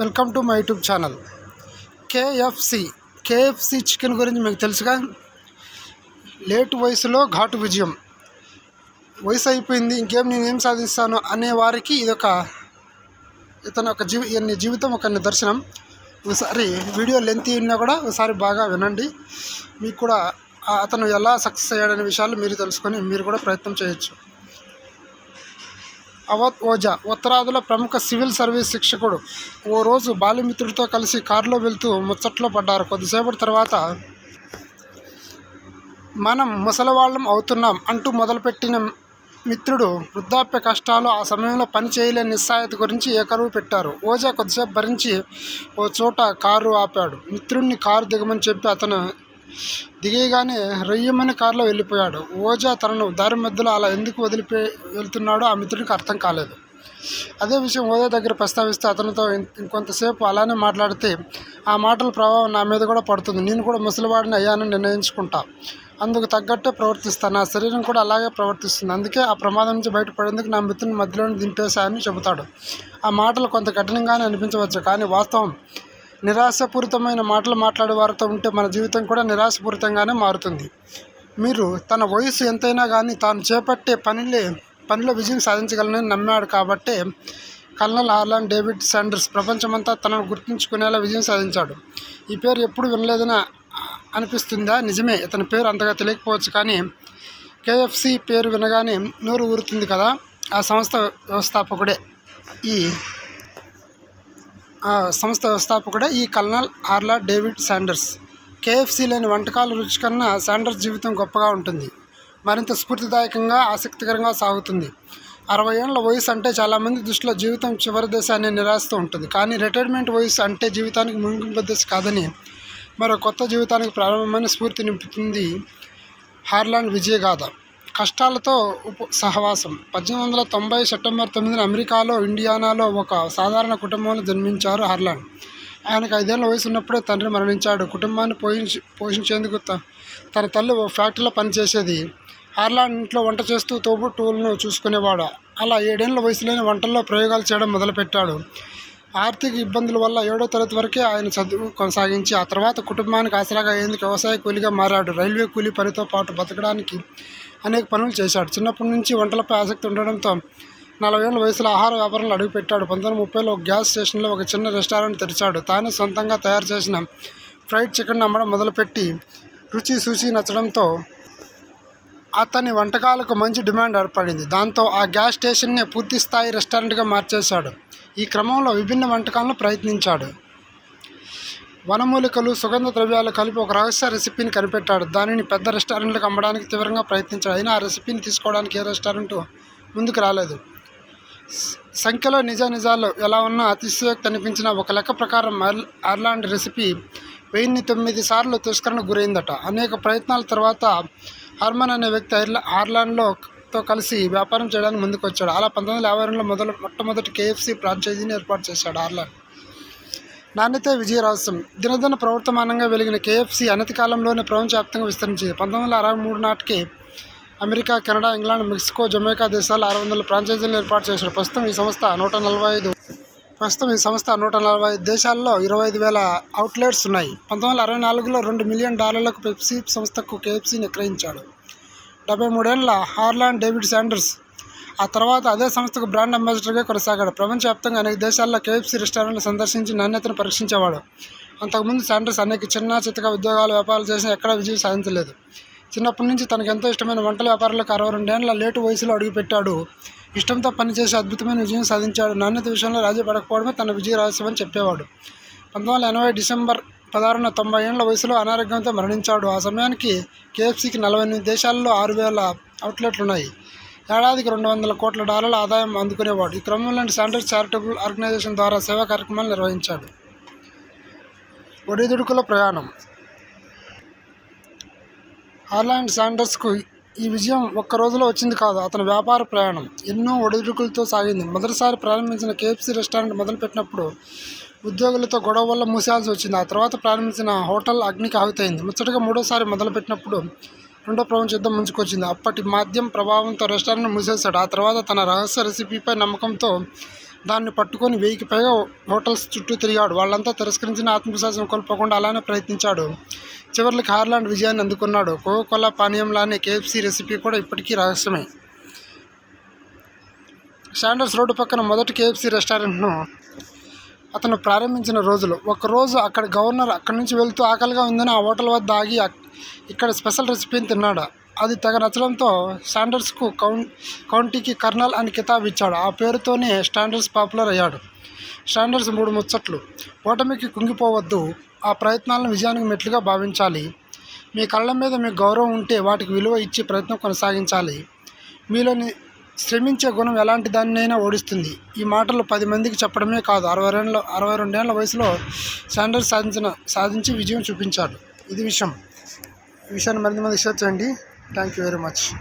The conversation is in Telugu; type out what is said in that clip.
Welcome to my YouTube channel. KFC KFC chicken గురించి మీకు తెలుసుగా? లేట్ వయసులో ఘాటు విజయం. వయసు అయిపోయింది ఇంకేం నేను ఏం సాధిస్తాను అనే వారికి ఇదొక ఇతను ఒక జీవి ఈయన జీవితం ఒక నిదర్శనం. ఒకసారి వీడియో లెంత్ ఉన్నా కూడా ఒకసారి బాగా వినండి. మీకు కూడా అతను ఎలా సక్సెస్ అయ్యాడనే విషయాలు మీరు తెలుసుకొని మీరు కూడా ప్రయత్నం చేయొచ్చు. అవత్ ఓజా ఉత్తరాదిలో ప్రముఖ సివిల్ సర్వీస్ శిక్షకుడు. ఓ రోజు బాల్యమిత్రుడితో కలిసి కారులో వెళ్తూ ముచ్చట్లో పడ్డారు. కొద్దిసేపటి తర్వాత మనం ముసలవాళ్ళం అవుతున్నాం అంటూ మొదలుపెట్టిన మిత్రుడు వృద్ధాప్య కష్టాలు ఆ సమయంలో పని చేయలేని నిస్సాయత గురించి ఏకరువు పెట్టారు? ఓజా కొద్దిసేపు భరించి ఓ చోట కారు ఆపాడు. మిత్రుడిని కారు దిగమని చెప్పి అతను దిగేయగానే రొయ్యమని కారులో వెళ్ళిపోయాడు. ఓజా తనను దారి మధ్యలో అలా ఎందుకు వదిలిపోయి వెళ్తున్నాడో ఆ మిత్రుడికి అర్థం కాలేదు. అదే విషయం ఓజా దగ్గర ప్రస్తావిస్తే అతనితో ఇంకొంతసేపు అలానే మాట్లాడితే ఆ మాటల ప్రభావం నా మీద కూడా పడుతుంది. నేను కూడా ముసలివాడిని అయ్యానని నిర్ణయించుకుంటా. అందుకు తగ్గట్టే ప్రవర్తిస్తాను. నా శరీరం కూడా అలాగే ప్రవర్తిస్తుంది. అందుకే ఆ ప్రమాదం నుంచి బయటపడేందుకు నా మిత్రుని మధ్యలోనే దింపేశాయని చెబుతాడు. ఆ మాటలు కొంత కఠినంగానే అనిపించవచ్చు కానీ వాస్తవం నిరాశపూరితమైన మాటలు మాట్లాడే వారితో ఉంటే మన జీవితం కూడా నిరాశపూరితంగానే మారుతుంది. మీరు తన వయసు ఎంతైనా కానీ తాను చేపట్టే పనిలే పనిలో విజయం సాధించగలనని నమ్మాడు కాబట్టే కల్నల్ హార్లాన్ డేవిడ్ శాండర్స్ ప్రపంచమంతా తనను గుర్తుంచుకునేలా విజయం సాధించాడు. ఈ పేరు ఎప్పుడు వినలేదని అనిపిస్తుందా? నిజమే ఇతని పేరు అంతగా తెలియకపోవచ్చు కానీ కేఎఫ్సి పేరు వినగానే నోరు ఊరుతుంది కదా ఆ సంస్థ వ్యవస్థాపకుడే. ఈ సంస్థ వ్యవస్థాపకుడే ఈ కల్నల్ ఆర్లా డేవిడ్ శాండర్స్. కేఎఫ్సి లేని వంటకాల రుచి కన్నా శాండర్స్ జీవితం గొప్పగా ఉంటుంది. మరింత స్ఫూర్తిదాయకంగా ఆసక్తికరంగా సాగుతుంది. అరవై ఏళ్ళ వయసు అంటే చాలామంది దృష్టిలో జీవితం చివరి దశ అనే నిరాశతో ఉంటుంది. కానీ రిటైర్మెంట్ వయసు అంటే జీవితానికి ముగింపు దశ కాదని మరో కొత్త జీవితానికి ప్రారంభమైన స్ఫూర్తి నింపుతుంది హార్లాండ్ విజయగాథ. కష్టాలతో ఉప సహవాసం. పద్దెనిమిది వందల తొంభై సెప్టెంబర్ తొమ్మిదిన అమెరికాలో ఇండియానాలో ఒక సాధారణ కుటుంబంలో జన్మించారు హార్లాండ్. ఆయనకు ఐదేళ్ళ వయసు ఉన్నప్పుడే తండ్రి మరణించాడు. కుటుంబాన్ని పోషించి పోషించేందుకు తన తల్లి ఓ ఫ్యాక్టరీలో పనిచేసేది. హార్లాండ్ ఇంట్లో వంట చేస్తూ తోబుట్టువులను చూసుకునేవాడు. అలా ఏడేళ్ళ వయసులోనే వంటల్లో ప్రయోగాలు చేయడం మొదలుపెట్టాడు. ఆర్థిక ఇబ్బందుల వల్ల ఏడో తరగతి వరకే ఆయన చదువు కొనసాగించి ఆ తర్వాత కుటుంబానికి ఆసరాగా అయ్యేందుకు వ్యవసాయ కూలీగా మారాడు. రైల్వే కూలీ పనితో పాటు బతకడానికి అనేక పనులు చేశాడు. చిన్నప్పటి నుంచి వంటలపై ఆసక్తి ఉండడంతో నలభై ఏళ్ళ వయసులో ఆహార వ్యాపారంలో అడుగుపెట్టాడు. పంతొమ్మిది ముప్పైలో ఒక గ్యాస్ స్టేషన్లో ఒక చిన్న రెస్టారెంట్ తెరిచాడు. తానే సొంతంగా తయారు చేసిన ఫ్రైడ్ చికెన్ అమ్మడం మొదలుపెట్టి రుచి సూచి నచ్చడంతో అతని వంటకాలకు మంచి డిమాండ్ ఏర్పడింది. దాంతో ఆ గ్యాస్ స్టేషన్ని పూర్తి స్థాయి రెస్టారెంట్గా మార్చేశాడు. ఈ క్రమంలో విభిన్న వంటకాలను ప్రయత్నించాడు. వనమూలికలు సుగంధ ద్రవ్యాలు కలిపి ఒక రహస్య రెసిపీని కనిపెట్టాడు. దానిని పెద్ద రెస్టారెంట్లకు అమ్మడానికి తీవ్రంగా ప్రయత్నించాడు. అయినా ఆ రెసిపీని తీసుకోవడానికి ఏ రెస్టారెంట్ ముందుకు రాలేదు. సంఖ్యలో నిజ నిజాలు ఎలా ఉన్నా అతిశయోక్తి అనిపించిన ఒక లెక్క ప్రకారం ఐర్- ఐర్లాండ్ రెసిపీ వెయ్యిన్ని తొమ్మిది సార్లు తిరస్కరణకు గురైందట. అనేక ప్రయత్నాల తర్వాత హర్మన్ అనే వ్యక్తి ఐర్లా ఐర్లాండ్లో తో కలిసి వ్యాపారం చేయడానికి ముందుకు వచ్చాడు అలా పంతొమ్మిది వందల యాభై రెండులో మొదలు మొట్టమొదటి కేఎఫ్సి ఫ్రాంచైజీని ఏర్పాటు చేశాడు ఆర్లాండ్ నాణ్యత విజయ రహస్యం. దినదిన ప్రవర్తమానంగా వెలిగిన కేఎఫ్సి అనతి కాలంలోనే ప్రపంచవ్యాప్తంగా విస్తరించింది. పంతొమ్మిది వందల అరవై మూడు నాటికి America Canada England Mexico Jamaica దేశాలు ఆరు వందల ఫ్రాంచైజీలు ఏర్పాటు చేశారు. ప్రస్తుతం ఈ సంస్థ నూట నలభై ఐదు ప్రస్తుతం ఈ సంస్థ నూట నలభై దేశాల్లో ఇరవై ఐదు వేల అవుట్లెట్స్ ఉన్నాయి. పంతొమ్మిది వందల అరవై నాలుగులో రెండు మిలియన్ డాలర్లకు పెప్సీ సంస్థకు కేఎఫ్సీని విక్రయించాడు డెబ్బై మూడేళ్ళ హార్లాండ్ డేవిడ్ శాండర్స్ ఆ తర్వాత అదే సంస్థకు బ్రాండ్ అంబాసిడర్గా కొనసాగాడు. ప్రపంచవ్యాప్తంగా అనేక దేశాల్లో కేఎఫ్సీ రెస్టారెంట్లు సందర్శించి నాణ్యతను పరీక్షించేవాడు. అంతకుముందు శాండర్స్ అనేక చిన్న చిత్తగా ఉద్యోగాలు వ్యాపారాలు చేసిన ఎక్కడా విజయం సాధించలేదు. చిన్నప్పటి నుంచి తనకు ఎంతో ఇష్టమైన వంటల వ్యాపారాలకు అరవై రెండేళ్ళ లేటు వయసులో అడుగుపెట్టాడు. ఇష్టంతో పనిచేసి అద్భుతమైన విజయం సాధించాడు. నాణ్యత విషయంలో రాజీ పడకపోవడమే తన విజయ రహస్యమని చెప్పేవాడు. పంతొమ్మిది వందల ఎనభై డిసెంబర్ పదహారున తొంభై ఏళ్ళ వయసులో అనారోగ్యంతో మరణించాడు. ఆ సమయానికి కేఎఫ్సీకి నలభై ఎనిమిది దేశాల్లో ఆరు వేల అవుట్లెట్లు ఉన్నాయి ఏడాదికి రెండు వందల కోట్ల డాలర్ల ఆదాయం అందుకునేవాడు. ఈ క్రమంలో శాండర్స్ చారిటబుల్ ఆర్గనైజేషన్ ద్వారా సేవా కార్యక్రమాలు నిర్వహించాడు. ఒడిదుడుకుల ప్రయాణం. హార్లాండ్ శాండర్స్కు ఈ విజయం ఒక్క రోజులో వచ్చింది కాదు. అతని వ్యాపార ప్రయాణం ఎన్నో ఒడిదుడుకులతో సాగింది. మొదటిసారి ప్రారంభించిన కేఎఫ్సీ రెస్టారెంట్ మొదలుపెట్టినప్పుడు ఉద్యోగులతో గొడవ వల్ల మూసేయాల్సి వచ్చింది. ఆ తర్వాత ప్రారంభించిన హోటల్ అగ్నికి ఆవితైంది. ముచ్చటగా మూడోసారి మొదలుపెట్టినప్పుడు రెండో ప్రపంచ యుద్ధం ముంచుకొచ్చింది. అప్పటి మాధ్యం ప్రభావంతో రెస్టారెంట్ మూసేశాడు. ఆ తర్వాత తన రహస్య రెసిపీపై నమ్మకంతో దాన్ని పట్టుకొని వెయ్యికి పైగా హోటల్స్ చుట్టూ తిరిగాడు. వాళ్ళంతా తిరస్కరించిన ఆత్మవిశ్వాసం కోల్పోకుండా అలానే ప్రయత్నించాడు. చివరికి హార్లాండ్ విజయాన్ని అందుకున్నాడు. కోకోలా పానీయంలానే కేఎఫ్సీ రెసిపీ కూడా ఇప్పటికీ రహస్యమే. శాండర్స్ రోడ్డు పక్కన మొదటి కేఎఫ్సీ రెస్టారెంట్ను అతను ప్రారంభించిన రోజులు. ఒకరోజు అక్కడ గవర్నర్ అక్కడి నుంచి వెళ్తూ ఆకలిగా ఉందని ఆ హోటల్ వద్ద ఆగి ఇక్కడ స్పెషల్ రెసిపీని తిన్నాడు. అది తెగ నచ్చడంతో శాండర్స్కు కౌన్ కౌంటీకి కర్నల్ అని కితాబ్ ఇచ్చాడు. ఆ పేరుతోనే స్టాండర్స్ పాపులర్ అయ్యాడు. స్టాండర్స్ మూడు ముచ్చట్లు. ఓటమికి కుంగిపోవద్దు. ఆ ప్రయత్నాలను విజయానికి మెట్లుగా భావించాలి. మీ కళ్ళ మీద మీకు గౌరవం ఉంటే వాటికి విలువ ఇచ్చి ప్రయత్నం కొనసాగించాలి. మీలోని శ్రమించే గుణం ఎలాంటి దాన్నైనా ఓడిస్తుంది. ఈ మాటలు పది మందికి చెప్పడమే కాదు. అరవై రెండు అరవై రెండేళ్ళ వయసులో శాండర్స్ సాధించిన సాధించి విజయం చూపించాడు. ఇది విషయం. ఈ విషయాన్ని మరింత మంది షేర్ చేయండి. Thank you very much.